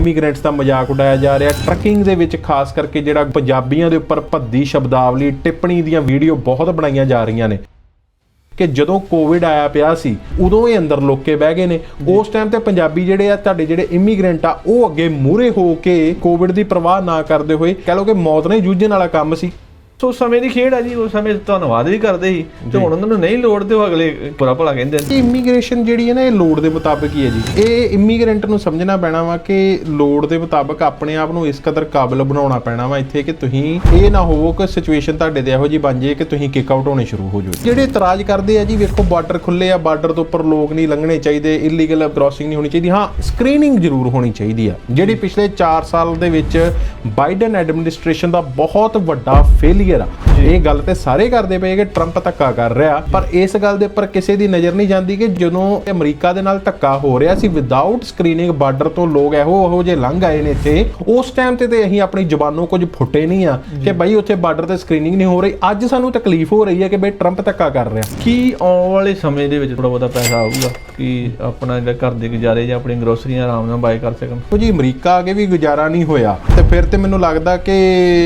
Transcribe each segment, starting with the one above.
Immigrants ਦਾ ਮਜ਼ਾਕ ਉਡਾਇਆ ਜਾ ਰਿਹਾ। ਟਰੱਕਿੰਗ ਦੇ ਵਿੱਚ ਖਾਸ ਕਰਕੇ ਜਿਹੜਾ ਪੰਜਾਬੀਆਂ ਦੇ ਉੱਪਰ ਭੱਦੀ ਸ਼ਬਦਾਵਲੀ ਟਿੱਪਣੀ ਦੀਆਂ ਵੀਡੀਓ ਬਹੁਤ ਬਣਾਈਆਂ ਜਾ ਰਹੀਆਂ ਨੇ। ਕਿ ਜਦੋਂ ਕੋਵਿਡ ਆਇਆ ਪਿਆ ਸੀ ਉਦੋਂ ਇਹ ਅੰਦਰ ਲੋਕੇ ਬਹਿ ਗਏ ਨੇ। ਉਸ ਟਾਈਮ ਤੇ ਪੰਜਾਬੀ ਜਿਹੜੇ ਆ ਤੁਹਾਡੇ ਜਿਹੜੇ ਇਮੀਗ੍ਰੈਂਟ ਆ ਉਹ ਅੱਗੇ ਮੂਹਰੇ ਹੋ ਕੇ ਕੋਵਿਡ ਦੀ ਪਰਵਾਹ ਨਾ ਕਰਦੇ ਹੋਏ ਕਹ ਲਓ ਕਿ ਮੌਤ ਹੀ ਜੂਝਣ ਵਾਲਾ ਕੰਮ ਸੀ। ਸੋ ਸਮੇਂ ਦੀ ਖੇਡ ਆ ਜੀ ਉਸ ਸਮੇਂ ਧੰਨਵਾਦ ਵੀ ਕਰਦੇ ਸੀ ਤੇ ਹੁਣ ਉਹਨਾਂ ਨੂੰ ਨਹੀਂ ਲੋੜ ਤੇ ਉਹ ਅਗਲੇ ਬੁਰਾ ਭਲਾ ਕਹਿੰਦੇ ਨੇ ਇਮੀਗ੍ਰੇਸ਼ਨ ਜਿਹੜੀ ਹੈ ਨਾ ਇਹ ਲੋੜ ਦੇ ਮੁਤਾਬਕ ਹੀ ਹੈ ਜੀ। ਇਹ ਇਮੀਗ੍ਰੈਂਟ ਨੂੰ ਸਮਝਣਾ ਪੈਣਾ ਵਾ ਕਿ ਲੋੜ ਦੇ ਮੁਤਾਬਕ ਆਪਣੇ ਆਪ ਨੂੰ ਇਸ ਕਦਰ ਕਾਬਿਲ ਬਣਾਉਣਾ ਪੈਣਾ ਵਾ ਇੱਥੇ ਕਿ ਤੁਸੀਂ ਇਹ ਨਾ ਹੋਵੋ ਕਿ ਸਿਚੁਏਸ਼ਨ ਤੁਹਾਡੇ ਤੇ ਇਹੋ ਜੀ ਬਣ ਜੇ ਕਿ ਤੁਸੀਂ ਕਿਕ ਆਊਟ ਹੋਣੇ ਸ਼ੁਰੂ ਹੋ ਜਾਓ ਜਿਹੜੇ ਇਤਰਾਜ਼ ਕਰਦੇ ਆ ਜੀ ਵੇਖੋ ਬਾਰਡਰ ਖੁੱਲੇ ਆ ਬਾਰਡਰ ਤੋਂ ਉੱਪਰ ਲੋਕ ਨਹੀਂ ਲੰਘਣੇ ਚਾਹੀਦੇ ਇਲੀਗਲ ਕ੍ਰਾਸਿੰਗ ਨਹੀਂ ਹੋਣੀ ਚਾਹੀਦੀ। ਹਾਂ ਸਕਰੀਨਿੰਗ ਜ਼ਰੂਰ ਹੋਣੀ ਚਾਹੀਦੀ ਆ। ਜਿਹੜੀ ਪਿਛਲੇ 4 ਸਾਲ ਦੇ ਵਿੱਚ ਬਾਈਡਨ ਐਡਮਿਨਿਸਟ੍ਰੇਸ਼ਨ ਦਾ ਬਹੁਤ ਵੱਡਾ ਫੇਲਿਅਰ ਆ ਇਹ ਗੱਲ ਤੇ ਸਾਰੇ ਕਰਦੇ ਪਏ ਕਿ ਟਰੰਪ ਧੱਕਾ ਕਰ ਰਿਹਾ ਪਰ ਇਸ ਗੱਲ ਦੇ ਉੱਪਰ ਕਿਸੇ ਦੀ ਨਜ਼ਰ ਨਹੀਂ ਜਾਂਦੀ ਕਿ ਜਦੋਂ ਅਮਰੀਕਾ ਦੇ ਨਾਲ ਧੱਕਾ ਹੋ ਰਿਹਾ ਸੀ ਵਿਦਆਊਟ ਸਕਰੀਨਿੰਗ ਬਾਰਡਰ ਤੋਂ ਲੋਕ ਇਹੋ ਇਹੋ ਜੇ ਲੰਘ ਆਏ ਨੇ ਇੱਥੇ। ਉਸ ਟਾਈਮ ਤੇ ਤੇ ਅਸੀਂ ਆਪਣੀ ਜ਼ੁਬਾਨੋਂ ਕੁਝ ਫੁੱਟੇ ਨਹੀਂ ਆ ਕਿ ਬਈ ਉੱਥੇ ਬਾਰਡਰ ਤੇ ਸਕਰੀਨਿੰਗ ਨਹੀਂ ਹੋ ਰਹੀ। ਅੱਜ ਸਾਨੂੰ ਤਕਲੀਫ ਹੋ ਰਹੀ ਹੈ ਕਿ ਬਈ ਟਰੰਪ ਧੱਕਾ ਕਰ ਰਿਹਾ। ਕੀ ਆਉਣ ਵਾਲੇ ਸਮੇਂ ਦੇ ਵਿੱਚ ਥੋੜਾ ਬਹੁਤਾ ਪੈਸਾ ਆਊਗਾ ਕਿ ਆਪਣਾ ਜਿਹੜਾ ਘਰ ਦੇ ਗੁਜ਼ਾਰੇ ਜਾਂ ਆਪਣੀ ਗਰੋਸਰੀਆਂ ਆਰਾਮ ਨਾਲ ਬਾਏ ਕਰ ਸਕਣ? ਜੀ ਅਮਰੀਕਾ ਅਗੇ ਵੀ ਗੁਜ਼ਾਰਾ ਨਹੀਂ ਹੋਇਆ ਤੇ ਫਿਰ ਤੇ ਮੈਨੂੰ ਲੱਗਦਾ ਕਿ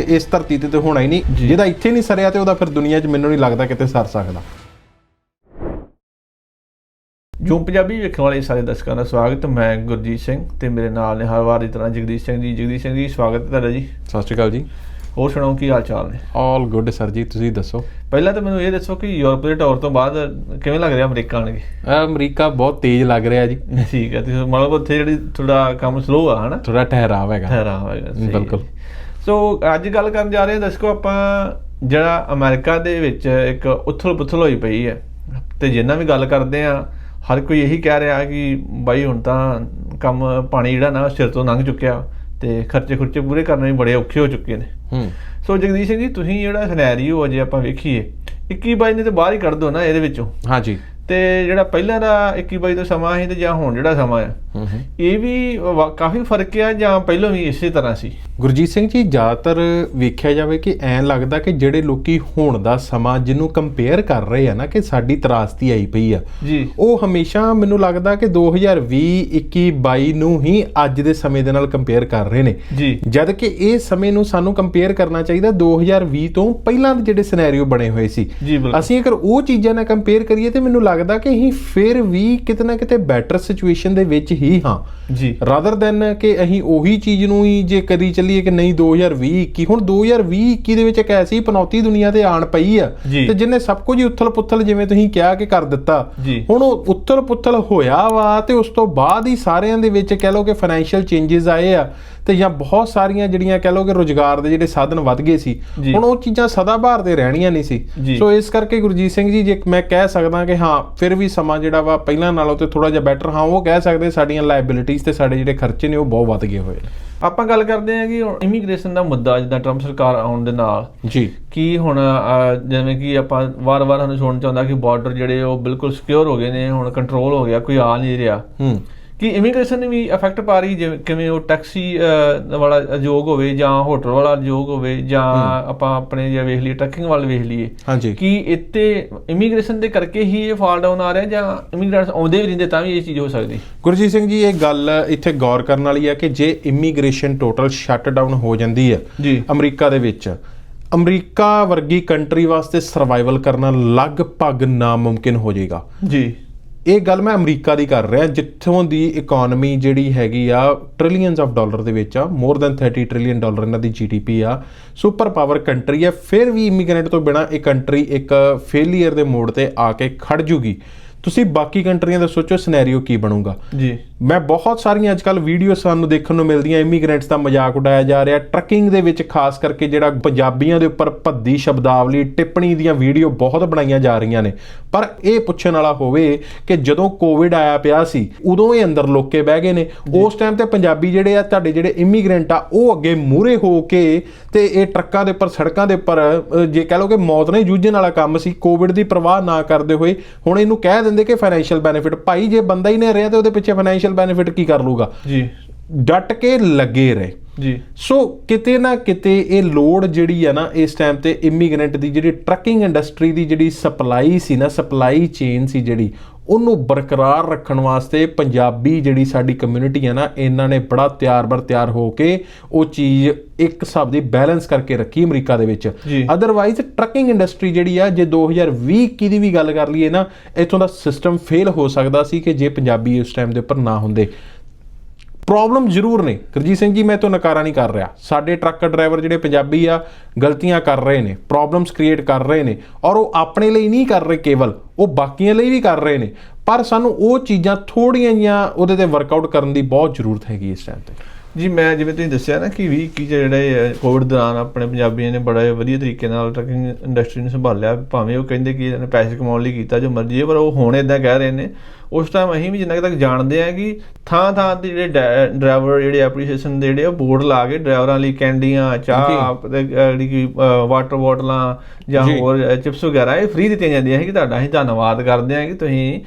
ਇਸ ਧਰਤੀ ਤੇ ਤੇ ਹੋਣਾ ਹੀ ਨਹੀਂ। ਜਿਹਦਾ ਇੱਥੇ ਨਹੀਂ ਸਰਿਆ ਤੇ ਉਹਦਾ ਫਿਰ ਦੁਨੀਆ 'ਚ ਮੈਨੂੰ ਨਹੀਂ ਲੱਗਦਾ ਕਿਤੇ ਸਰ ਸਕਦਾ। ਜੋ ਪੰਜਾਬੀ ਵੇਖਣ ਵਾਲੇ ਸਾਰੇ ਦਰਸ਼ਕਾਂ ਦਾ ਸਵਾਗਤ ਮੈਂ ਗੁਰਜੀਤ ਸਿੰਘ ਤੇ ਮੇਰੇ ਨਾਲ ਨੇ ਹਰ ਵਾਰ ਦੀ ਤਰ੍ਹਾਂ ਜਗਦੀਸ਼ ਸਿੰਘ ਜੀ। ਜਗਦੀਸ਼ ਸਿੰਘ ਜੀ ਸਵਾਗਤ ਹੈ ਤੁਹਾਡਾ ਜੀ। ਸਤਿ ਸ਼੍ਰੀ ਅਕਾਲ ਜੀ। ਹੋਰ ਸੁਣਾਓ ਕੀ ਹਾਲ ਚਾਲ ਨੇ? ਆਲ ਗੁੱਡ ਸਰ ਜੀ ਤੁਸੀਂ ਦੱਸੋ? ਪਹਿਲਾਂ ਤਾਂ ਮੈਨੂੰ ਇਹ ਦੱਸੋ ਕਿ ਯੂਰਪ ਦੇ ਟੌਰ ਤੋਂ ਬਾਅਦ ਕਿਵੇਂ ਲੱਗ ਰਿਹਾ ਅਮਰੀਕਾ ਆਣਗੇ ਅਮਰੀਕਾ ਬਹੁਤ ਤੇਜ਼ ਲੱਗ ਰਿਹਾ ਜੀ। ਠੀਕ ਹੈ ਤੇ ਮਤਲਬ ਉੱਥੇ ਜਿਹੜੀ ਥੋੜਾ ਕੰਮ ਸਲੋ ਆ ਹਨਾ? ਥੋੜਾ ਠਹਿਰਾਵ ਹੈਗਾ। ਠਹਿਰਾ ਹੋਏਗਾ ਸਹੀ ਹੈ। ਬਿਲਕੁਲ। ਸੋ ਅੱਜ ਗੱਲ ਕਰਨ ਜਾ ਰਹੇ ਹਾਂ ਦਰਸ਼ਕੋ ਆਪਾਂ ਜਿਹੜਾ ਅਮਰੀਕਾ ਦੇ ਵਿੱਚ ਇੱਕ ਉਥਲ-ਪੁਥਲ ਹੋਈ ਪਈ ਹੈ। ਤੇ ਜਿੰਨਾ ਵੀ ਗੱਲ ਕਰਦੇ ਆ ਹਰ ਕੋਈ ਇਹੀ ਕਹਿ ਰਿਹਾ ਕਿ ਬਾਈ ਹੁਣ ਤਾਂ ਕੰਮ ਪਾਣੀ ਜਿਹੜਾ ਨਾ ਸਿਰ ਤੋਂ ਲੰਘ ਚੁੱਕਿਆ ਤੇ ਖਰਚੇ ਖੁਰਚੇ ਪੂਰੇ ਕਰਨੇ ਵੀ ਬੜੇ ਔਖੇ ਹੋ ਚੁੱਕੇ ਨੇ। ਹੂੰ। ਸੋ ਜਗਦੀਸ਼ ਸਿੰਘ ਜੀ ਤੁਸੀਂ ਜਿਹੜਾ ਸਿਨੈਰੀਓ ਅਜੇ ਆਪਾਂ ਵੇਖੀਏ 21 ਬਾਈ ਨੇ ਤੇ ਬਾਹਰ ਹੀ ਕੱਢ ਦੋ ਨਾ ਇਹਦੇ ਵਿੱਚੋਂ। ਹਾਂਜੀ। ਤੇ ਜਿਹੜਾ ਪਹਿਲਾਂ ਦਾ 21 ਬਾਈ ਦਾ ਸਮਾਂ ਸੀ ਤੇ ਜਾਂ ਹੁਣ ਜਿਹੜਾ ਸਮਾਂ ਹੂੰ ਇਹ ਵੀ ਕਾਫੀ ਫ਼ਰਕ ਆ ਜਾਂ ਪਹਿਲਾਂ ਵੀ ਇਸੇ ਤਰ੍ਹਾਂ ਸੀ? ਗੁਰਜੀਤ ਸਿੰਘ ਜੀ ਜ਼ਿਆਦਾਤਰ ਵੇਖਿਆ ਜਾਵੇ ਕਿ ਐਂ ਲੱਗਦਾ ਕਿ ਜਿਹੜੇ ਲੋਕੀ ਹੁਣ ਦਾ ਸਮਾਂ ਜਿਹਨੂੰ ਕੰਪੇਅਰ ਕਰ ਰਹੇ ਆ ਨਾ ਕਿ ਸਾਡੀ ਤਰਾਸਤੀ ਆਈ ਪਈ ਆ ਜੀ। ਉਹ ਹਮੇਸ਼ਾ ਮੈਨੂੰ ਲੱਗਦਾ ਕਿ 2020 21 22 ਨੂੰ ਹੀ ਅੱਜ ਦੇ ਸਮੇਂ ਦੇ ਨਾਲ ਕੰਪੇਅਰ ਕਰ ਰਹੇ ਨੇ। ਜੀ। ਜਦ ਕਿ ਇਹ ਸਮੇਂ ਨੂੰ ਸਾਨੂੰ ਕੰਪੇਅਰ ਕਰਨਾ ਚਾਹੀਦਾ 2020 ਤੋਂ ਪਹਿਲਾਂ ਦੇ ਜਿਹੜੇ ਸਿਨੈਰੀਓ ਬਣੇ ਹੋਏ ਸੀ। ਅਸੀਂ ਅਗਰ ਉਹ ਚੀਜ਼ਾਂ ਨਾਲ ਕੰਪੇਅਰ ਕਰੀਏ ਤੇ ਮੈਨੂੰ ਲੱਗਦਾ ਕਿ ਅਸੀਂ ਫਿਰ ਵੀ ਕਿਤੇ ਨਾ ਕਿਤੇ ਬੈਟਰ ਸਿਚੁਏਸ਼ਨ ਦੇ ਵਿੱਚ ਹੀ ਹਾਂ ਜੀ ਰਾਦਰ ਦੈਨ ਕਿ ਅਸੀਂ ਉਹੀ ਚੀਜ਼ ਨੂੰ ਹੀ ਜੇ ਕਰੀ ਚੱਲੀਏ ਕਿ ਨਹੀਂ 2020 21 ਹੁਣ 2020 21 ਦੇ ਵਿੱਚ ਇੱਕ ਐਸੀ ਪਨੌਤੀ ਦੁਨੀਆ ਤੇ ਆਣ ਪਈ ਆ। ਤੇ ਜਿੰਨੇ ਸਭ ਕੁਝ ਉਥਲ ਪੁਥਲ ਜਿਵੇਂ ਤੁਸੀਂ ਕਿਹਾ ਕਿ ਕਰ ਦਿੱਤਾ। ਹੁਣ ਉਹ ਉਥਲ ਪੁਥਲ ਹੋਇਆ ਵਾ ਤੇ ਉਸ ਤੋਂ ਬਾਅਦ ਹੀ ਸਾਰਿਆਂ ਦੇ ਵਿੱਚ ਕਹਿ ਲਓ ਕਿ ਫਾਈਨੈਂਸ਼ੀਅਲ ਚੇਂਜਸ ਆਏ ਆ ਤੇ ਜਾਂ ਬਹੁਤ ਸਾਰੀਆਂ ਜਿਹੜੀਆਂ ਕਹਿ ਲਓ ਕਿ ਰੋਜ਼ਗਾਰ ਦੇ ਜਿਹੜੇ ਸਾਧਨ ਵੱਧ ਗਏ ਸੀ। ਹੁਣ ਉਹ ਚੀਜ਼ਾਂ ਸਦਾ ਬਹਾਰ ਦੇ ਰਹਿਣੀਆਂ ਨਹੀਂ ਸੀ। ਸੋ ਇਸ ਕਰਕੇ ਗੁਰਜੀਤ ਸਿੰਘ ਜੀ ਜੇ ਮੈਂ ਕਹਿ ਸਕਦਾ ਕਿ ਹਾਂ ਫਿਰ ਵੀ ਸਮਾਂ ਜਿਹੜਾ ਵਾ ਪਹਿਲਾਂ ਨਾਲੋਂ ਤੇ ਥੋੜਾ ਜਿਹਾ ਬੈਟਰ ਹਾਂ ਉਹ ਕਹਿ ਸਕਦੇ ਸਾਡੀਆਂ ਲਾਇਬਿਲਿਟੀਜ਼ ਤੇ ਸਾਡੇ ਜਿਹੜੇ ਖਰਚੇ ਨੇ ਉਹ ਬਹੁਤ ਵੱਧ ਗਏ ਹੋਏ ਨੇ। ਆਪਾਂ ਗੱਲ ਕਰਦੇ ਹਾਂ ਕਿ ਇਮੀਗ੍ਰੇਸ਼ਨ ਦਾ ਮੁੱਦਾ ਜਿੱਦਾਂ ਟਰੰਪ ਸਰਕਾਰ ਆਉਣ ਦੇ ਨਾਲ ਜੀ। ਕੀ ਹੁਣ ਜਿਵੇਂ ਕਿ ਆਪਾਂ ਵਾਰ-ਵਾਰ ਸਾਨੂੰ ਸੁਣਨ ਚ ਆਉਂਦਾ ਕਿ ਬਾਰਡਰ ਜਿਹੜੇ ਉਹ ਬਿਲਕੁਲ ਸਿਕਿਉਰ ਹੋ ਗਏ ਨੇ ਹੁਣ ਕੰਟਰੋਲ ਹੋ ਗਿਆ ਕੋਈ ਆ ਨਹੀਂ ਰਿਹਾ। ਹੂੰ। ਕਿ ਇਮੀਗ੍ਰੇਸ਼ਨ ਨੇ ਵੀ ਇਫੈਕਟ ਪਾ ਰਹੀ ਜਿਵੇਂ ਕਿਵੇਂ ਉਹ ਟੈਕਸੀ ਵਾਲਾ ਉਦਯੋਗ ਹੋਵੇ ਜਾਂ ਹੋਟਲ ਵਾਲਾ ਉਦਯੋਗ ਹੋਵੇ ਜਾਂ ਆਪਾਂ ਆਪਣੇ ਜੇ ਵੇਖ ਲਈਏ ਟਰੱਕਿੰਗ ਵੱਲ ਵੇਖ ਲਈਏ ਕਿ ਇੱਥੇ ਇਮੀਗ੍ਰੇਸ਼ਨ ਦੇ ਕਰਕੇ ਹੀ ਇਹ ਫਾਲ ਡਾਊਨ ਆ ਰਿਹਾ ਜਾਂ ਇਮੀਗ੍ਰੈਂਟਸ ਆਉਂਦੇ ਵੀ ਰਹਿੰਦੇ ਤਾਂ ਵੀ ਇਹ ਚੀਜ਼ ਹੋ ਸਕਦੀ? ਗੁਰਜੀਤ ਸਿੰਘ ਜੀ ਇਹ ਗੱਲ ਇੱਥੇ ਗੌਰ ਕਰਨ ਵਾਲੀ ਹੈ ਕਿ ਜੇ ਇਮੀਗ੍ਰੇਸ਼ਨ ਟੋਟਲ ਸ਼ਟ ਡਾਊਨ ਹੋ ਜਾਂਦੀ ਹੈ ਜੀ। ਅਮਰੀਕਾ ਦੇ ਵਿੱਚ ਅਮਰੀਕਾ ਵਰਗੀ ਕੰਟਰੀ ਵਾਸਤੇ ਸਰਵਾਈਵਲ ਕਰਨਾ ਲਗਭਗ ਨਾਮੁਮਕਿਨ ਹੋ ਜਾਏਗਾ। ਜੀ। ਇਹ ਗੱਲ ਮੈਂ ਅਮਰੀਕਾ ਦੀ ਕਰ ਰਿਹਾ, ਜਿੱਥੋਂ ਦੀ ਇਕਨੋਮੀ ਜਿਹੜੀ ਹੈਗੀ ਆ ਟ੍ਰਿਲੀਅਨਸ ਆਫ ਡਾਲਰ ਦੇ ਵਿੱਚ ਆ ਮੋਰ ਦੈਨ 30 ਟ੍ਰਿਲੀਅਨ ਡਾਲਰ ਇਹਨਾਂ ਦੀ ਜੀਡੀਪੀ ਆ ਸੁਪਰ ਪਾਵਰ ਕੰਟਰੀ ਆ, ਫਿਰ ਵੀ ਇਮੀਗ੍ਰੈਂਟ ਤੋਂ ਬਿਨਾ ਇਹ ਕੰਟਰੀ ਇੱਕ ਫੇਲਿਅਰ ਦੇ ਮੋੜ ਤੇ ਆ ਕੇ ਖੜ ਜੂਗੀ। ਤੁਸੀਂ ਬਾਕੀ ਕੰਟਰੀਆਂ ਦਾ ਸੋਚੋ ਸਿਨੈਰੀਓ ਕੀ ਬਣੂਗਾ? ਜੀ। ਮੈਂ ਬਹੁਤ ਸਾਰੀਆਂ ਅੱਜਕੱਲ ਵੀਡੀਓ ਸਾਨੂੰ ਦੇਖਣ ਨੂੰ ਮਿਲਦੀਆਂ ਇਮੀਗ੍ਰੈਂਟਸ ਦਾ ਮਜ਼ਾਕ ਉਡਾਇਆ ਜਾ ਰਿਹਾ ਟਰੱਕਿੰਗ ਦੇ ਵਿੱਚ ਖਾਸ ਕਰਕੇ ਜਿਹੜਾ ਪੰਜਾਬੀਆਂ ਦੇ ਉੱਪਰ ਭੱਦੀ ਸ਼ਬਦਾਵਲੀ ਟਿੱਪਣੀ ਦੀਆਂ ਵੀਡੀਓ ਬਹੁਤ ਬਣਾਈਆਂ ਜਾ ਰਹੀਆਂ ਨੇ। ਪਰ ਇਹ ਪੁੱਛਣ ਵਾਲਾ ਹੋਵੇ ਕਿ ਜਦੋਂ ਕੋਵਿਡ ਆਇਆ ਪਿਆ ਸੀ ਉਦੋਂ ਇਹ ਅੰਦਰ ਲੋਕੇ ਬਹਿ ਗਏ ਨੇ। ਉਸ ਟਾਈਮ ਤੇ ਪੰਜਾਬੀ ਜਿਹੜੇ ਆ ਤੁਹਾਡੇ ਜਿਹੜੇ ਇਮੀਗ੍ਰੈਂਟ ਆ ਉਹ ਅੱਗੇ ਮੂਹਰੇ ਹੋ ਕੇ ਤੇ ਇਹ ਟਰੱਕਾਂ ਦੇ ਉੱਪਰ ਸੜਕਾਂ ਦੇ ਉੱਪਰ ਜੇ ਕਹ ਲਓ ਕਿ ਮੌਤ ਹੀ ਜੂਝਣ ਵਾਲਾ ਕੰਮ ਸੀ ਕੋਵਿਡ ਦੀ ਪਰਵਾਹ ਨਾ ਕਰਦੇ ਹੋਏ ਹੁਣ ਇਹਨੂੰ ਕਹਿ ਦਿੰਦੇ ਕਿ ਫਾਈਨੈਂਸ਼ੀਅਲ ਬੈਨੀਫਿਟ ਭਾਈ ਜੇ ਬੰਦਾ ਹੀ ਨਹੀਂ ਰਿਹਾ ਤੇ ਉਹਦੇ ਪਿੱਛੇ ਫਾਈਨੈਂਸ਼ੀਅਲ ਬੈਨੀਫਿਟ ਕੀ ਕਰ ਲੂਗਾ ਜੀ। ਡਟ ਕੇ ਲੱਗੇ ਰਹੇ। ਜੀ। ਸੋ ਕਿਤੇ ਨਾ ਕਿਤੇ ਇਹ ਲੋਡ ਜਿਹੜੀ ਆ ਨਾ ਇਸ ਟਾਈਮ ਤੇ ਇਮੀਗ੍ਰੈਂਟ ਦੀ ਜਿਹੜੀ ਟਰੱਕਿੰਗ ਇੰਡਸਟਰੀ ਦੀ ਜਿਹੜੀ ਸਪਲਾਈ ਸੀ ਨਾ ਸਪਲਾਈ ਚੇਨ ਸੀ ਜਿਹੜੀ ਉਹਨੂੰ ਬਰਕਰਾਰ ਰੱਖਣ ਵਾਸਤੇ ਪੰਜਾਬੀ ਜਿਹੜੀ ਸਾਡੀ ਕਮਿਊਨਿਟੀ ਹੈ ਨਾ ਇਹਨਾਂ ਨੇ ਬੜਾ ਤਿਆਰ-ਬਰ ਤਿਆਰ ਹੋ ਕੇ ਉਹ ਚੀਜ਼ ਇੱਕ ਹਿਸਾਬ ਦੀ ਬੈਲੈਂਸ ਕਰਕੇ ਰੱਖੀ ਅਮਰੀਕਾ ਦੇ ਵਿੱਚ। ਅਦਰਵਾਈਜ਼ ਟਰੱਕਿੰਗ ਇੰਡਸਟਰੀ ਜਿਹੜੀ ਆ ਜੇ 2020 21 ਦੀ ਵੀ ਗੱਲ ਕਰ ਲਈਏ ਨਾ ਇੱਥੋਂ ਦਾ ਸਿਸਟਮ ਫੇਲ ਹੋ ਸਕਦਾ ਸੀ ਕਿ ਜੇ ਪੰਜਾਬੀ ਉਸ ਟਾਈਮ ਦੇ ਉੱਪਰ ਨਾ ਹੁੰਦੇ। ਪ੍ਰੋਬਲਮ ਜ਼ਰੂਰ ਨੇ। ਗੁਰਜੀਤ ਸਿੰਘ ਜੀ, ਮੈਂ ਤੋਂ ਨਕਾਰਾ ਨਹੀਂ ਕਰ ਰਿਹਾ। ਸਾਡੇ ਟਰੱਕ ਡਰਾਈਵਰ ਜਿਹੜੇ ਪੰਜਾਬੀ ਆ, ਗਲਤੀਆਂ ਕਰ ਰਹੇ ਨੇ ਪ੍ਰੋਬਲਮਸ ਕ੍ਰੀਏਟ ਕਰ ਰਹੇ ਨੇ ਔਰ ਉਹ ਆਪਣੇ ਲਈ ਨਹੀਂ ਕਰ ਰਹੇ ਕੇਵਲ, ਉਹ ਬਾਕੀਆਂ ਲਈ ਵੀ ਕਰ ਰਹੇ ਨੇ। ਪਰ ਸਾਨੂੰ ਉਹ ਚੀਜ਼ਾਂ ਥੋੜੀਆਂ ਜੀਆਂ ਉਹਦੇ ਤੇ ਵਰਕਆਊਟ ਕਰਨ ਦੀ ਬਹੁਤ ਜ਼ਰੂਰਤ ਹੈਗੀ ਇਸ ਟਾਈਮ ਤੇ। ਜੀ ਮੈਂ ਜਿਵੇਂ ਤੁਸੀਂ ਦੱਸਿਆ ਨਾ ਕਿ 20 ਕੀ ਜਿਹੜੇ ਕੋਵਿਡ ਦੌਰਾਨ ਆਪਣੇ ਪੰਜਾਬੀਆਂ ਨੇ ਬੜਾ ਵਧੀਆ ਤਰੀਕੇ ਨਾਲ ਟਰਕਿੰਗ ਇੰਡਸਟਰੀ ਨੂੰ ਸੰਭਾਲਿਆ ਭਾਵੇਂ ਉਹ ਕਹਿੰਦੇ ਕਿ ਇਹਨਾਂ ਨੇ ਪੈਸੇ ਕਮਾਉਣ ਲਈ ਕੀਤਾ ਜੋ ਮਰਜ਼ੀ ਹੈ ਪਰ ਉਹ ਹੁਣ ਇਦਾਂ ਕਹਿ ਰਹੇ ਨੇ ਉਸ ਟਾਈਮ ਅਸੀਂ ਵੀ ਜਿੰਨਾ ਕੁ ਤੱਕ ਜਾਣਦੇ ਆ ਕਿ ਥਾਂ ਥਾਂ ਤੇ ਜਿਹੜੇ ਡਰਾਈਵਰ ਜਿਹੜੇ ਐਪਰੀਸ਼ੀਏਸ਼ਨ ਦੇ ਜਿਹੜੇ ਬੋਰਡ ਲਾ ਕੇ ਡਰਾਈਵਰਾਂ ਲਈ ਕੈਂਡੀਆਂ ਚਾਹ ਜਿਹੜੀ ਕਿ ਵਾਟਰ ਬੋਟਲਾਂ ਜਾਂ। ਹੋਰ ਚਿਪਸ ਵਗੈਰਾ ਇਹ ਫ੍ਰੀ ਦਿੱਤੀਆਂ ਜਾਂਦੀਆਂ ਸੀ ਕਿ ਤੁਹਾਡਾ ਅਸੀਂ ਧੰਨਵਾਦ ਕਰਦੇ ਹਾਂ ਕਿ ਤੁਸੀਂ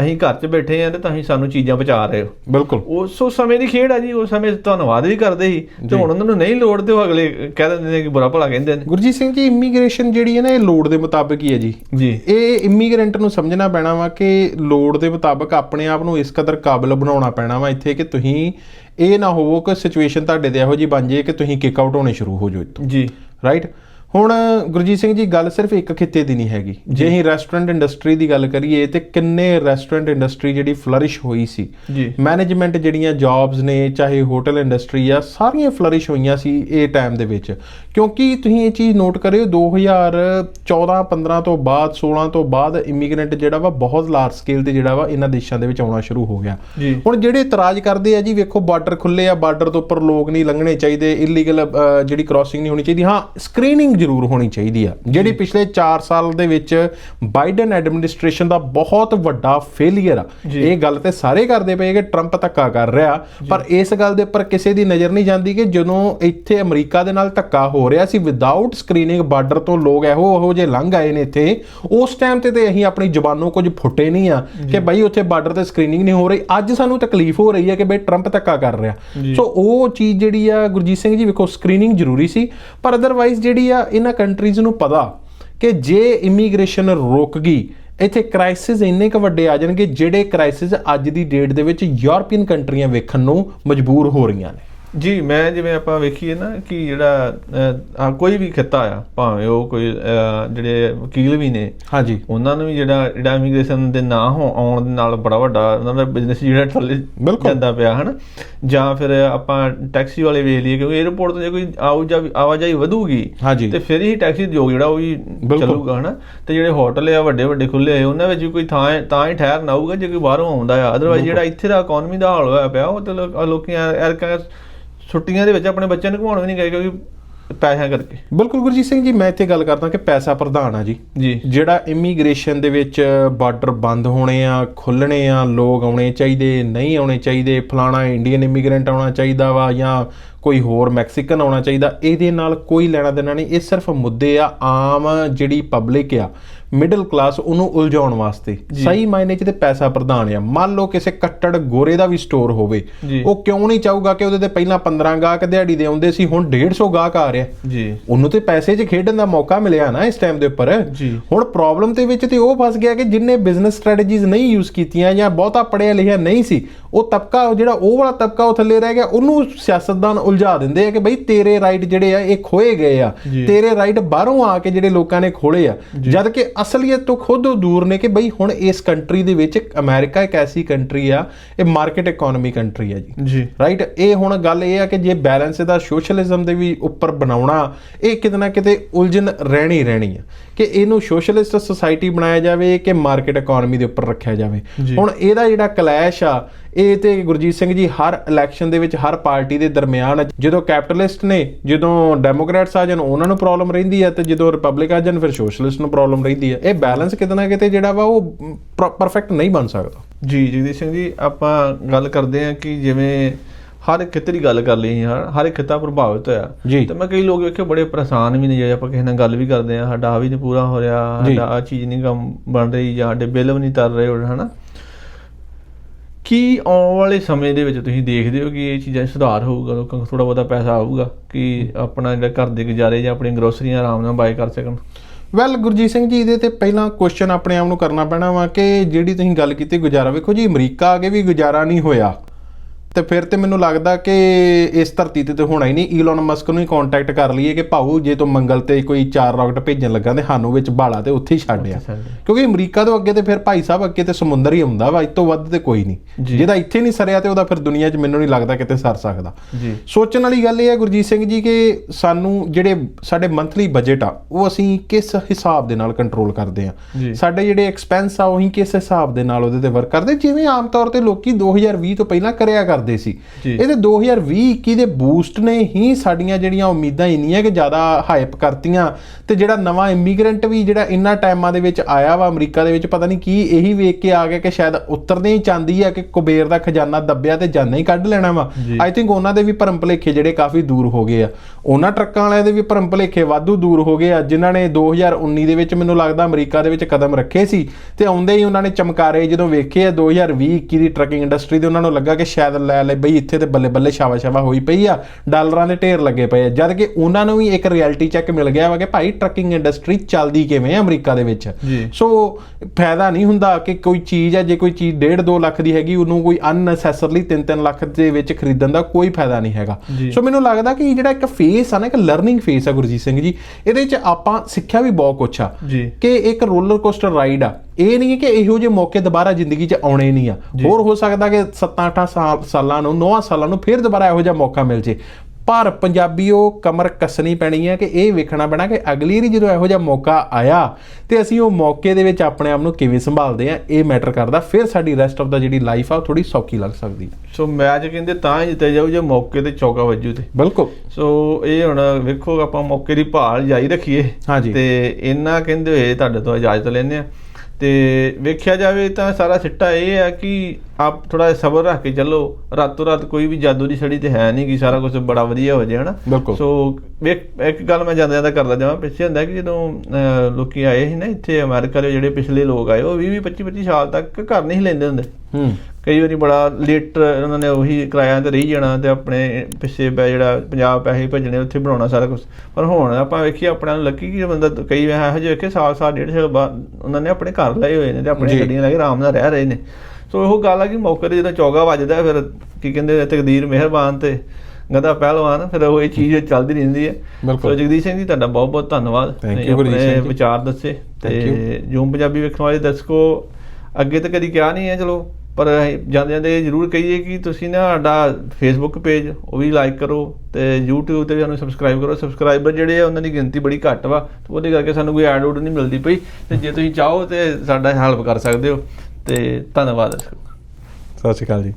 ਅਸੀਂ ਘਰ 'ਚ ਬੈਠੇ ਆ ਤੇ ਤੁਸੀਂ ਸਾਨੂੰ ਚੀਜ਼ਾਂ ਪਹੁੰਚਾ ਰਹੇ ਹੋ। ਬਿਲਕੁਲ। ਉਸ ਸਮੇਂ ਦੀ ਖੇਡ ਆ ਜੀ ਉਸ ਸਮੇਂ ਧੰਨਵਾਦ ਵੀ ਕਰਦੇ ਸੀ। ਤੇ ਹੁਣ ਉਹਨਾਂ ਨੂੰ ਨਹੀਂ ਲੋੜ ਤੇ ਉਹ ਅਗਲੇ ਕਹਿ ਦਿੰਦੇ ਨੇ ਕਿ ਬੁਰਾ ਭਲਾ ਕਹਿੰਦੇ ਨੇ। ਗੁਰਜੀਤ ਸਿੰਘ ਜੀ ਇਮੀਗ੍ਰੇਸ਼ਨ ਜਿਹੜੀ ਹੈ ਨਾ ਇਹ ਲੋੜ ਦੇ ਮੁਤਾਬਕ ਹੀ ਹੈ ਜੀ। ਜੀ। ਇਹ ਇਮੀਗ੍ਰੈਂਟ ਨੂੰ ਸਮਝਣਾ ਪੈਣਾ ਵਾ ਕਿ ਲੋੜ ਦੇ ਮੁਤਾਬਕ ਆਪਣੇ ਆਪ ਨੂੰ ਇਸ ਕਦਰ ਕਾਬਲ ਬਣਾਉਣਾ ਪੈਣਾ ਵਾ ਇੱਥੇ ਕਿ ਤੁਸੀਂ ਇਹ ਨਾ ਹੋਵੋ ਕਿ ਸਿਚੁਏਸ਼ਨ ਤੁਹਾਡੇ ਦੇ ਇਹੋ ਜੀ ਬਣ ਜੇ ਕਿ ਤੁਸੀਂ ਕਿਕ ਆਊਟ ਹੋਣੇ ਸ਼ੁਰੂ ਹੋ ਜਾਓ ਜੀ। ਰਾਈਟ ਹੁਣ ਗੁਰਜੀਤ ਸਿੰਘ ਜੀ ਗੱਲ ਸਿਰਫ ਇੱਕ ਖਿੱਤੇ ਦੀ ਨਹੀਂ ਹੈਗੀ। ਜੇ। ਅਸੀਂ ਰੈਸਟੋਰੈਂਟ ਇੰਡਸਟਰੀ ਦੀ ਗੱਲ ਕਰੀਏ ਤੇ ਕਿੰਨੇ ਰੈਸਟੋਰੈਂਟ ਇੰਡਸਟਰੀ ਜਿਹੜੀ ਫਲਰਿਸ਼ ਹੋਈ ਸੀ। ਮੈਨੇਜਮੈਂਟ ਜਿਹੜੀਆਂ ਜੌਬਸ ਨੇ ਚਾਹੇ ਹੋਟਲ ਇੰਡਸਟਰੀ ਆ ਸਾਰੀਆਂ ਫਲਰਿਸ਼ ਹੋਈਆਂ ਸੀ ਇਹ ਟਾਈਮ ਦੇ ਵਿੱਚ। ਕਿਉਂਕਿ ਤੁਸੀਂ ਇਹ ਚੀਜ਼ ਨੋਟ ਕਰਿਓ 2014 15 ਤੋਂ ਬਾਅਦ 16 ਤੋਂ ਬਾਅਦ ਇਮੀਗ੍ਰੈਂਟ ਜਿਹੜਾ ਵਾ ਬਹੁਤ ਲਾਰਜ ਸਕੇਲ ਤੇ ਜਿਹੜਾ ਵਾ ਇਹਨਾਂ ਦੇਸ਼ਾਂ ਦੇ ਵਿੱਚ ਆਉਣਾ ਸ਼ੁਰੂ ਹੋ ਗਿਆ। ਹੁਣ ਜਿਹੜੇ ਇਤਰਾਜ਼ ਕਰਦੇ ਆ ਜੀ ਵੇਖੋ ਬਾਰਡਰ ਖੁੱਲੇ ਆ ਬਾਰਡਰ ਤੋਂ ਉੱਪਰ ਲੋਕ ਨਹੀਂ ਲੰਘਣੇ ਚਾਹੀਦੇ ਇਲੀਗਲ ਜਿਹੜੀ ਕ੍ਰਾਸਿੰਗ ਨਹੀਂ ਹੋਣੀ ਚਾਹੀਦੀ। ਹਾਂ ਸਕਰੀਨਿੰਗ ਜ਼ਰੂਰ ਹੋਣੀ ਚਾਹੀਦੀ ਆ। ਜਿਹੜੀ ਪਿਛਲੇ 4 ਸਾਲ ਦੇ ਵਿੱਚ ਬਾਈਡਨ ਐਡਮਿਨਿਸਟ੍ਰੇਸ਼ਨ ਦਾ ਬਹੁਤ ਵੱਡਾ ਫੇਲਿਅਰ ਆ। ਇਹ ਗੱਲ ਤੇ ਸਾਰੇ ਕਰਦੇ ਪਏ ਕਿ ਟਰੰਪ ਧੱਕਾ ਕਰ ਰਿਹਾ। ਪਰ ਇਸ ਗੱਲ ਦੇ ਉੱਪਰ ਕਿਸੇ ਦੀ ਨਜ਼ਰ ਨਹੀਂ ਜਾਂਦੀ ਕਿ ਜਦੋਂ ਇੱਥੇ ਅਮਰੀਕਾ ਦੇ ਨਾਲ ਧੱਕਾ ਹੋ ਰਿਹਾ ਸੀ ਵਿਦਆਊਟ ਸਕਰੀਨਿੰਗ ਬਾਰਡਰ ਤੋਂ ਲੋਕ ਇਹੋ ਇਹੋ ਜੇ ਲੰਘ ਆਏ ਨੇ ਇੱਥੇ ਉਸ ਟਾਈਮ ਤੇ ਤੇ ਅਸੀਂ ਆਪਣੀ ਜ਼ੁਬਾਨੋਂ ਕੁਝ ਫੁੱਟੇ ਨਹੀਂ ਆ ਕਿ ਬਾਈ ਉੱਥੇ ਬਾਰਡਰ ਤੇ ਸਕਰੀਨਿੰਗ ਨਹੀਂ ਹੋ ਰਹੀ। ਅੱਜ ਸਾਨੂੰ ਤਕਲੀਫ ਹੋ ਰਹੀ ਹੈ ਕਿ ਬਈ ਟਰੰਪ ਧੱਕਾ ਕਰ ਰਿਹਾ। ਸੋ ਉਹ ਚੀਜ਼ ਜਿਹੜੀ ਆ ਗੁਰਜੀਤ ਸਿੰਘ ਜੀ ਵੇਖੋ ਸਕਰੀਨਿੰਗ ਜ਼ਰੂਰੀ ਸੀ। ਪਰ ਅਦਰਵਾਈਜ਼ ਜਿਹੜੀ ਆ ਇਹਨਾਂ ਕੰਟਰੀਜ਼ ਨੂੰ ਪਤਾ ਕਿ ਜੇ ਇਮੀਗ੍ਰੇਸ਼ਨ ਰੁਕ ਗਈ, ਇੱਥੇ ਕ੍ਰਾਈਸਿਸ ਇੰਨੇ ਕ ਵੱਡੇ ਆ ਜਾਣਗੇ ਜਿਹੜੇ ਕ੍ਰਾਈਸਿਸ ਅੱਜ ਦੀ ਡੇਟ ਦੇ ਵਿੱਚ ਯੂਰਪੀਅਨ ਕੰਟਰੀਆਂ ਵੇਖਣ ਨੂੰ ਮਜਬੂਰ ਹੋ ਰਹੀਆਂ ਨੇ। ਜੀ ਮੈਂ ਜਿਵੇਂ ਆਪਾਂ ਵੇਖੀਏ ਨਾ ਕਿ ਜਿਹੜਾ ਕੋਈ ਵੀ ਖਿੱਤਾ ਆ ਭਾਵੇਂ ਉਹ ਕੋਈ ਜਿਹੜੇ ਵਕੀਲ ਵੀ ਨੇ ਹਾਂਜੀ। ਉਹਨਾਂ ਨੂੰ ਵੀ ਜਿਹੜਾ ਜਿਹੜਾ ਇਮੀਗ੍ਰੇਸ਼ਨ ਦੇ ਨਾ ਹੋ ਆਉਣ ਦੇ ਨਾਲ ਬੜਾ ਵੱਡਾ ਉਹਨਾਂ ਦਾ ਬਿਜ਼ਨਸ ਜਿਹੜਾ ਥੱਲੇ। ਜਾਂਦਾ ਪਿਆ ਹਨ? ਜਾਂ ਫਿਰ ਆਪਾਂ ਟੈਕਸੀ ਵਾਲੇ ਵੇਖ ਲਈਏ ਕਿਉਂਕਿ 에어ਪੋਰਟ ਤੋਂ ਜੇ ਕੋਈ ਆਉ ਜਾ ਆਵਾਜਾਈ ਵਧੂਗੀ ਹਾਂਜੀ। ਤੇ ਫਿਰ ਹੀ ਟੈਕਸੀ ਉਦਯੋਗ ਜਿਹੜਾ ਉਹ ਵੀ। ਚੱਲੂਗਾ ਹਨਾ? ਤੇ ਜਿਹੜੇ ਹੋਟਲ ਆ ਵੱਡੇ ਵੱਡੇ ਖੁੱਲੇ ਆ ਉਹਨਾਂ ਵਿੱਚ ਵੀ ਕੋਈ ਥਾਂ ਤਾਂ ਹੀ ਠਹਿਰਨ ਆਊਗਾ ਜੇ ਕੋਈ ਬਾਹਰੋਂ ਆਉਂਦਾ ਆ। ਅਦਰਵਾਈਜ਼ ਜਿਹੜਾ ਇੱਥੇ ਦਾ ਇਕਨੋਮੀ ਦਾ ਹਾਲ ਹੋਇਆ ਪਿਆ ਉਹ ਤੇ ਲੋਕ- ਲੋਕੀ ਐਰਕਾ ਛੁੱਟੀਆਂ ਦੇ ਵਿੱਚ ਆਪਣੇ ਬੱਚਿਆਂ ਨੂੰ ਘੁਮਾਉਣ ਵੀ ਨਹੀਂ ਗਏ ਕਿਉਂਕਿ ਪੈਸਿਆਂ ਕਰਕੇ। ਬਿਲਕੁਲ ਗੁਰਜੀਤ ਸਿੰਘ ਜੀ ਮੈਂ ਇੱਥੇ ਗੱਲ ਕਰਦਾ ਕਿ ਪੈਸਾ ਪ੍ਰਧਾਨ ਆ ਜੀ। ਜੀ। ਜਿਹੜਾ ਇਮੀਗ੍ਰੇਸ਼ਨ ਦੇ ਵਿੱਚ ਬਾਰਡਰ ਬੰਦ ਹੋਣੇ ਆ ਖੁੱਲਣੇ ਆ ਲੋਕ ਆਉਣੇ ਚਾਹੀਦੇ ਨਹੀਂ ਆਉਣੇ ਚਾਹੀਦੇ ਫਲਾਣਾ ਇੰਡੀਅਨ ਇਮੀਗ੍ਰੈਂਟ ਆਉਣਾ ਚਾਹੀਦਾ ਵਾ ਜਾਂ ਕੋਈ ਹੋਰ ਮੈਕਸੀਕਨ ਆਉਣਾ ਚਾਹੀਦਾ ਇਹਦੇ ਨਾਲ ਕੋਈ ਲੈਣਾ ਦੇਣਾ ਨਹੀਂ ਇਹ ਸਿਰਫ ਮੁੱਦੇ ਆ ਆਮ ਜਿਹੜੀ ਪਬਲਿਕ ਆ ਮਿਡਲ ਕਲਾਸ ਉਹਨੂੰ ਉਲਝਾਉਣ ਵਾਸਤੇ। ਸਹੀ ਮਾਇਨੇ 'ਚ ਤੇ ਪੈਸਾ ਪ੍ਰਧਾਨ ਆ। ਮੰਨ ਲਓ ਕਿਸੇ ਕੱਟੜ ਗੋਰੇ ਦਾ ਵੀ ਸਟੋਰ ਹੋਵੇ। ਉਹ ਕਿਉਂ ਨਹੀਂ ਚਾਹੂਗਾ ਕਿ ਉਹਦੇ ਤੇ ਪਹਿਲਾਂ 15 ਗਾਹਕ ਦਿਹਾੜੀ ਦੇ ਆਉਂਦੇ ਸੀ ਹੁਣ 150 ਗਾਹਕ ਆ ਰਿਹਾ। ਜੀ। ਉਹਨੂੰ ਤੇ ਪੈਸੇ 'ਚ ਖੇਡਣ ਦਾ ਮੌਕਾ ਮਿਲਿਆ ਨਾ ਇਸ ਟਾਈਮ ਦੇ ਉੱਪਰ। ਜੀ। ਹੁਣ ਪ੍ਰੋਬਲਮ ਦੇ ਵਿੱਚ ਤੇ ਉਹ ਫਸ ਗਿਆ ਕਿ ਜਿੰਨੇ ਬਿਜ਼ਨਸ ਸਟ੍ਰੈਟਜੀਜ਼ ਨਹੀਂ ਯੂਜ਼ ਕੀਤੀਆਂ ਜਾਂ ਬਹੁਤਾ ਪੜਿਆ ਲਿਖਿਆ ਨਹੀਂ ਸੀ ਉਹ ਤਬਕਾ ਜਿਹੜਾ ਉਹ ਵਾਲਾ ਤਬਕਾ ਉਹ ਥੱਲੇ ਰਹਿ ਗਿਆ ਉਹਨੂੰ ਸਿਆਸਤਦਾਨ ਉਲਝਾ ਦਿੰਦੇ ਆ ਕਿ ਬਈ ਤੇਰੇ ਰਾਈਟ ਜਿਹੜੇ ਆ ਇਹ ਖੋਏ ਗਏ ਆ। ਤੇਰੇ ਰਾਈਟ ਬਾਹਰੋਂ ਆ ਕੇ ਜਿਹੜੇ ਲੋਕਾਂ ਨੇ ਖੋਲੇ ਆ। ਜਦ ਕਿ ਅਸਲੀਅਤ ਤੋਂ ਖੁਦ ਦੂਰ ਨੇ ਕਿ ਬਈ ਹੁਣ ਇਸ ਕੰਟਰੀ ਦੇ ਵਿੱਚ ਅਮਰੀਕਾ ਇੱਕ ਐਸੀ ਕੰਟਰੀ ਆ ਇਹ ਮਾਰਕੀਟ ਇਕਨੋਮੀ ਕੰਟਰੀ ਆ ਜੀ। ਜੀ। ਰਾਈਟ ਇਹ ਹੁਣ ਗੱਲ ਇਹ ਆ ਕਿ ਜੇ ਬੈਲੈਂਸ ਦਾ ਸੋਸ਼ਲਿਜ਼ਮ ਦੇ ਵੀ ਉੱਪਰ ਬਣਾਉਣਾ ਇਹ ਕਿਤੇ ਨਾ ਕਿਤੇ ਉਲਝਣ ਰਹਿਣੀ ਰਹਿਣੀ ਆ। ਕਿ ਇਹਨੂੰ ਸੋਸ਼ਲਿਸਟ ਸੁਸਾਇਟੀ ਬਣਾਇਆ ਜਾਵੇ ਕਿ ਮਾਰਕੀਟ ਇਕਨੋਮੀ ਦੇ ਉੱਪਰ ਰੱਖਿਆ ਜਾਵੇ। ਹੁਣ ਇਹਦਾ ਜਿਹੜਾ ਕਲੈਸ਼ ਆ ਇਹ ਤੇ ਗੁਰਜੀਤ ਸਿੰਘ ਜੀ ਹਰ ਇਲੈਕਸ਼ਨ ਦੇ ਵਿੱਚ ਹਰ ਪਾਰਟੀ ਦੇ ਦਰਮਿਆਨ। ਜਦੋਂ ਕੈਪੀਟਲਿਸਟ ਨੇ ਜਦੋਂ ਡੈਮੋਕ੍ਰੈਟਸ ਆ ਜਾਣ ਉਹਨਾਂ ਨੂੰ ਪ੍ਰੋਬਲਮ ਰਹਿੰਦੀ ਆ ਤੇ ਜਦੋਂ ਰਿਪਬਲਿਕ ਆ ਜਾਣ ਫਿਰ ਸੋਸ਼ਲਿਸਟ ਨੂੰ ਪ੍ਰੋਬਲਮ ਰਹਿੰਦੀ ਆ ਇਹ ਬੈਲੈਂਸ ਕਿਤੇ ਨਾ ਕਿਤੇ ਜਿਹੜਾ ਵਾ ਉਹ ਪਰਫੈਕਟ ਨਹੀਂ ਬਣ ਸਕਦਾ ਜੀ ਜਗਦੀਸ਼ ਸਿੰਘ ਜੀ ਆਪਾਂ ਗੱਲ ਕਰਦੇ ਹਾਂ ਕਿ ਜਿਵੇਂ ਹਰ ਇੱਕ ਖਿੱਤੇ ਦੀ ਗੱਲ ਕਰ ਲਈ ਹਰ ਹਰ ਇੱਕ ਖਿੱਤਾ ਪ੍ਰਭਾਵਿਤ ਹੋਇਆ। ਤੇ ਮੈਂ ਕਈ ਲੋਕ ਵੇਖੇ ਬੜੇ ਪਰੇਸ਼ਾਨ ਵੀ ਨੇ ਜੇ ਆਪਾਂ ਕਿਸੇ ਨਾਲ ਗੱਲ ਵੀ ਕਰਦੇ ਆ ਸਾਡਾ ਆ ਵੀ ਨਹੀਂ ਪੂਰਾ ਹੋ ਰਿਹਾ। ਸਾਡਾ ਆ ਚੀਜ਼ ਨਹੀਂ ਕੰਮ ਬਣ ਰਹੀ ਜਾਂ ਸਾਡੇ ਬਿੱਲ ਵੀ ਨਹੀਂ ਤਰ ਰਹੇ ਹੋਣ ਹਨਾ ਕੀ ਆਉਣ ਵਾਲੇ ਸਮੇਂ ਦੇ ਵਿੱਚ ਤੁਸੀਂ ਦੇਖਦੇ ਹੋ ਕਿ ਇਹ ਚੀਜ਼ਾਂ 'ਚ ਸੁਧਾਰ ਹੋਊਗਾ? ਲੋਕਾਂ ਕੋਲ ਥੋੜਾ ਬਹੁਤਾ ਪੈਸਾ ਆਊਗਾ ਕਿ ਆਪਣਾ ਜਿਹੜਾ ਘਰ ਦੇ ਗੁਜ਼ਾਰੇ ਜਾਂ ਆਪਣੀਆਂ ਗਰੋਸਰੀਆਂ ਆਰਾਮ ਨਾਲ ਬਾਏ ਕਰ ਸਕਣ? ਵੈਲ ਗੁਰਜੀਤ ਸਿੰਘ ਜੀ, ਇਹਦੇ ਤੇ ਪਹਿਲਾਂ ਕੁਐਸਚਨ ਆਪਣੇ ਆਪ ਨੂੰ ਕਰਨਾ ਪੈਣਾ ਵਾ ਕਿ ਜਿਹੜੀ ਤੁਸੀਂ ਗੱਲ ਕੀਤੀ ਗੁਜ਼ਾਰਾ, ਵੇਖੋ ਜੀ, ਅਮਰੀਕਾ ਅਗੇ ਵੀ ਗੁਜ਼ਾਰਾ ਨਹੀਂ ਹੋਇਆ। ਤੇ ਫਿਰ ਤੇ ਮੈਨੂੰ ਲੱਗਦਾ ਕਿ ਇਸ ਧਰਤੀ ਤੇ ਤੇ ਹੋਣਾ ਹੀ ਨਹੀਂ। ਈਲਨ ਮਸਕ ਨੂੰ ਹੀ ਕੰਟੈਕਟ ਕਰ ਲਈਏ ਕਿ ਭਾਊ ਜੇ ਤੂੰ ਮੰਗਲ ਤੇ ਕੋਈ ਚਾਰ ਰਾਕਟ ਭੇਜਣ ਲੱਗਾ ਤੇ ਸਾਨੂੰ ਵਿੱਚ ਬਾਲਾ ਤੇ ਉੱਥੇ ਹੀ ਛੱਡਿਆ। ਕਿਉਂਕਿ ਅਮਰੀਕਾ ਤੋਂ ਅੱਗੇ ਤੇ ਫਿਰ ਭਾਈ ਸਾਹਿਬ ਅੱਗੇ ਤੇ ਸਮੁੰਦਰ ਹੀ ਹੁੰਦਾ ਵਾ ਇਸ ਤੋਂ ਵੱਧ ਤੇ ਕੋਈ ਨਹੀਂ। ਜਿਹਦਾ ਇੱਥੇ ਨਹੀਂ ਸਰਿਆ ਤੇ ਉਹਦਾ ਫਿਰ ਦੁਨੀਆ 'ਚ ਮੈਨੂੰ ਨਹੀਂ ਲੱਗਦਾ ਕਿਤੇ ਸਰ ਸਕਦਾ। ਜੀ। ਸੋਚਣ ਵਾਲੀ ਗੱਲ ਇਹ ਹੈ ਗੁਰਜੀਤ ਸਿੰਘ ਜੀ ਕਿ ਸਾਨੂੰ ਜਿਹੜੇ ਸਾਡੇ ਮੰਥਲੀ ਬਜਟ ਆ ਉਹ ਅਸੀਂ ਕਿਸ ਹਿਸਾਬ ਦੇ ਨਾਲ ਕੰਟਰੋਲ ਕਰਦੇ ਆ। ਸਾਡੇ ਜਿਹੜੇ ਐਕਸਪੈਂਸ ਆ ਉਹੀ ਕਿਸ ਹਿਸਾਬ ਦੇ ਨਾਲ ਉਹਦੇ ਤੇ ਵਰਕ ਕਰਦੇ। ਜਿਵੇਂ ਆਮ ਤੌਰ ਤੇ ਲੋਕੀ 2020 ਤੋਂ ਪਹਿਲਾਂ ਕਰਿਆ ਕਰਦੇ ਸੀ ਜੀ। ਇਹਦੇ 2020 21 ਦੇ ਬੂਸਟ ਨੇ ਹੀ ਸਾਡੀਆਂ ਜਿਹੜੀਆਂ ਉਮੀਦਾਂ ਇੰਨੀਆਂ ਕਿ ਜ਼ਿਆਦਾ ਹਾਈਪ ਕਰਤੀਆਂ ਤੇ ਜਿਹੜਾ ਨਵਾਂ ਇਮੀਗ੍ਰੈਂਟ ਵੀ ਜਿਹੜਾ ਇੰਨਾ ਟਾਈਮਾਂ ਦੇ ਵਿੱਚ ਆਇਆ ਵਾ ਅਮਰੀਕਾ ਦੇ ਵਿੱਚ ਪਤਾ ਨਹੀਂ ਕੀ ਇਹੀ ਵੇਖ ਕੇ ਆ ਗਿਆ ਕਿ ਸ਼ਾਇਦ ਉਤਰਦੇ ਹੀ ਚਾਹੁੰਦੀ ਆ ਕਿ ਕੁਬੇਰ ਦਾ ਖਜ਼ਾਨਾ ਦੱਬਿਆ ਤੇ ਜਾਨਾ ਹੀ ਕੱਢ ਲੈਣਾ ਵਾ। ਆਈ ਥਿੰਕ ਉਹਨਾਂ ਦੇ ਵੀ ਭਰਮ ਭੁਲੇਖੇ ਜਿਹੜੇ ਕਾਫੀ ਦੂਰ ਹੋ ਗਏ ਆ ਉਹਨਾਂ ਟਰੱਕਾਂ ਵਾਲਿਆਂ ਦੇ ਵੀ ਭਰਮ ਭੁਲੇਖੇ ਵਾਧੂ ਦੂਰ ਹੋ ਗਏ ਆ ਜਿਨ੍ਹਾਂ ਨੇ 2019 ਦੇ ਵਿੱਚ ਮੈਨੂੰ ਲੱਗਦਾ ਅਮਰੀਕਾ ਦੇ ਵਿੱਚ ਕਦਮ ਰੱਖੇ ਸੀ ਤੇ ਆਉਂਦੇ ਹੀ ਉਹਨਾਂ ਨੇ ਚਮਕਾਰੇ ਜਦੋਂ ਵੇਖੇ ਆ 2020 21 ਦੀ ਟਰੱਕਿੰਗ ਇੰਡਸਟਰੀ ਦੇ ਉਹਨਾਂ ਨੂੰ ਲੱਗਾ ਕਿ ਸ਼ਾਇਦ ਲੈ ਲੈ ਬਈ ਇੱਥੇ ਤੇ ਬੱਲੇ ਬੱਲੇ ਸ਼ਾਵਾ ਸ਼ਾਵਾ ਹੋਈ ਪਈ ਆ ਡਾਲਰਾਂ ਦੇ ਢੇਰ ਲੱਗੇ ਪਏ ਆ। ਜਦ ਕਿ ਉਹਨਾਂ ਨੂੰ ਵੀ ਇੱਕ ਰਿਐਲਿਟੀ ਚੈੱਕ ਮਿਲ ਗਿਆ ਵਾ ਕਿ ਭਾਈ ਟਰੱਕਿੰਗ ਇੰਡਸਟਰੀ ਚੱਲਦੀ ਕਿਵੇਂ ਆ ਅਮਰੀਕਾ ਦੇ ਵਿੱਚ। ਸੋ ਫਾਇਦਾ ਨਹੀਂ ਹੁੰਦਾ ਕਿ ਕੋਈ ਚੀਜ਼ ਹੈ ਜੇ ਕੋਈ ਚੀਜ਼ 1.5 2 ਲੱਖ ਦੀ ਹੈਗੀ ਉਹਨੂੰ ਕੋਈ ਅਨਨੈਸੈਸਰਲੀ 3-3 ਲੱਖ ਦੇ ਵਿੱਚ ਖਰੀਦਣ ਦਾ ਕੋਈ ਫਾਇਦਾ ਨਹੀਂ ਹੈਗਾ। ਸੋ ਮੈਨੂੰ ਲੱਗਦਾ ਕਿ ਜਿਹੜਾ ਇੱਕ ਫੇਸ ਆ ਨਾ ਇੱਕ ਲਰਨਿੰਗ ਫੇਸ ਆ ਗੁਰਜੀਤ ਸਿੰਘ ਜੀ ਇਹਦੇ ਵਿੱਚ ਆਪਾਂ ਸਿੱਖਿਆ ਵੀ ਬਹੁਤ ਕੁਛ ਆ ਕਿ ਇੱਕ ਰੋਲਰ ਕੋਸਟਰ ਰਾਈਡ ਆ। ਇਹ ਨਹੀਂ ਕਿ ਇਹੋ ਜਿਹੇ ਮੌਕੇ ਦੁਬਾਰਾ ਜ਼ਿੰਦਗੀ 'ਚ ਆਉਣੇ ਨਹੀਂ ਆ। ਹੋਰ ਹੋ ਸਕਦਾ ਕਿ 7-8 ਸਾਲ ਸਾਲਾਂ ਨੂੰ 9 ਸਾਲਾਂ ਨੂੰ ਫਿਰ ਦੁਬਾਰਾ ਇਹੋ ਜਿਹਾ ਮੌਕਾ ਮਿਲ ਜੇ। ਪਰ ਪੰਜਾਬੀਓ ਕਮਰ ਕੱਸਣੀ ਪੈਣੀ ਹੈ ਕਿ ਇਹ ਵੇਖਣਾ ਪੈਣਾ ਕਿ ਅਗਲੀ ਵਾਰੀ ਜਦੋਂ ਇਹੋ ਜਿਹਾ ਮੌਕਾ ਆਇਆ ਤੇ ਅਸੀਂ ਉਹ ਮੌਕੇ ਦੇ ਵਿੱਚ ਆਪਣੇ ਆਪ ਨੂੰ ਕਿਵੇਂ ਸੰਭਾਲਦੇ ਆ ਇਹ ਮੈਟਰ ਕਰਦਾ। ਫਿਰ ਸਾਡੀ ਰੈਸਟ ਆਫ ਦਾ ਜਿਹੜੀ ਲਾਈਫ ਆ ਉਹ ਥੋੜੀ ਸੌਖੀ ਲੱਗ ਸਕਦੀ ਹੈ ਸੋ ਮੈਚ ਕਹਿੰਦੇ ਤਾਂ ਹੀ ਜਿੱਤੇ ਜਾਊ ਜੇ ਮੌਕੇ ਤੇ ਚੌਕਾ ਵੱਜੂ ਤੇ। ਬਿਲਕੁਲ। ਸੋ ਇਹ ਹੁਣ ਵੇਖੋ ਆਪਾਂ ਮੌਕੇ ਦੀ ਭਾਲ ਜਾਰੀ ਰੱਖੀਏ। ਹਾਂਜੀ। ਤੇ ਇੰਨਾ ਕਹਿੰਦੇ ਹੋਏ ਤੁਹਾਡੇ ਤੋਂ ਇਜਾਜ਼ਤ ਲੈਂਦੇ ਆ। ਤੇ ਵੇਖਿਆ ਜਾਵੇ ਤਾਂ ਸਾਰਾ ਸਿੱਟਾ ਇਹ ਆ ਕਿ ਆਪ ਥੋੜਾ ਸਬਰ ਰੱਖ ਕੇ ਚੱਲੋ। ਰਾਤੋਂ ਰਾਤ ਕੋਈ ਵੀ ਜਾਦੂ ਦੀ ਛੜੀ ਤੇ ਹੈ ਨਹੀਂ ਕਿ ਸਾਰਾ ਕੁਝ ਬੜਾ ਵਧੀਆ ਹੋ ਜਾਏ ਹਨਾ। ਸੋ ਇੱਕ ਗੱਲ ਮੈਂ ਜਾਂਦਾ ਜਾਂਦਾ ਕਰਦਾ ਜਾਵਾਂ ਪਿੱਛੇ ਹੁੰਦਾ ਕਿ ਜਦੋਂ ਲੋਕੀ ਆਏ ਸੀ ਨਾ ਇੱਥੇ ਅਮਰੀਕਾ ਦੇ ਜਿਹੜੇ ਪਿਛਲੇ ਲੋਕ ਆਏ ਉਹ 20 25 25 ਸਾਲ ਤੱਕ ਘਰ ਨਹੀਂ ਲੈਂਦੇ ਹੁੰਦੇ। ਹੂੰ। ਕਈ ਵਾਰੀ ਬੜਾ ਲੇਟ ਉਹਨਾਂ ਨੇ ਉਹੀ ਕਿਰਾਇਆ ਤੇ ਰਹੀ ਜਾਣਾ ਤੇ ਆਪਣੇ ਪਿੱਛੇ ਪੈ ਜਿਹੜਾ 50 ਪੈਸੇ ਭੇਜਣੇ ਉੱਥੇ ਬਣਾਉਣਾ ਸਾਰਾ ਕੁਝ ਪਰ ਹੁਣ ਆਪਾਂ ਵੇਖੀਏ ਆਪਣਾ ਨੂੰ ਲੱਕੀ ਕਿ ਬੰਦਾ ਕਈ ਵਾਰ ਇਹੋ ਜਿਹੇ ਵੇਖੇ ਸਾਲ ਸਾਲ ਡੇਢ ਸਾਲ ਬਾਅਦ ਉਹਨਾਂ ਨੇ ਆਪਣੇ ਘਰ ਲਏ ਹੋਏ ਨੇ ਤੇ ਆਪਣੀਆਂ। ਗੱਡੀਆਂ ਲੈ ਕੇ ਆਰਾਮ ਨਾਲ ਰਹਿ ਰਹੇ ਨੇ ਸੋ ਉਹ ਗੱਲ ਆ ਕਿ ਮੌਕੇ ਤੇ ਜਦੋਂ ਚੌਗਾ ਵੱਜਦਾ ਫਿਰ ਕੀ ਕਹਿੰਦੇ ਤਕਦੀਰ ਮਿਹਰਬਾਨ ਤੇ ਗਦਾ ਪਹਿਲਵਾਨ ਫਿਰ ਉਹ ਇਹ ਚੀਜ਼ ਚੱਲਦੀ ਰਹਿੰਦੀ ਹੈ। ਸੋ ਜਗਦੀਸ਼ ਸਿੰਘ ਜੀ ਤੁਹਾਡਾ ਬਹੁਤ ਬਹੁਤ ਧੰਨਵਾਦ ਗੁਰਜੀਤ ਆਪਣੇ। ਵਿਚਾਰ ਦੱਸੇ ਤੇ ਜੂਮ ਪੰਜਾਬੀ ਵੇਖਣ ਵਾਲੇ ਦਰਸ਼ਕੋ ਅੱਗੇ ਤਾਂ ਕਦੀ ਕਿਹਾ ਨਹੀਂ ਹੈ ਚਲੋ ਪਰ ਜਾਂਦੇ ਜਾਂਦੇ ਜ਼ਰੂਰ ਕਹੀਏ ਕਿ ਤੁਸੀਂ ਨਾ ਸਾਡਾ ਫੇਸਬੁੱਕ ਪੇਜ ਉਹ ਵੀ ਲਾਈਕ ਕਰੋ ਤੇ YouTube ਤੇ ਵੀ ਸਾਨੂੰ ਸਬਸਕ੍ਰਾਈਬ ਕਰੋ। ਸਬਸਕ੍ਰਾਈਬਰ ਜਿਹੜੇ ਆ, ਉਹਨਾਂ ਦੀ ਗਿਣਤੀ ਬੜੀ ਘੱਟ ਵਾ, ਤੇ ਉਹਦੇ ਕਰਕੇ ਸਾਨੂੰ ਕੋਈ ਐਡ ਉਡ ਨਹੀਂ ਮਿਲਦੀ ਪਈ। ਤੇ ਜੇ ਤੁਸੀਂ ਚਾਹੋ ਤੇ ਸਾਡਾ ਹੈਲਪ ਕਰ ਸਕਦੇ ਹੋ। ਤੇ ਧੰਨਵਾਦ। ਸਤਿ ਸ਼੍ਰੀ ਅਕਾਲ ਜੀ।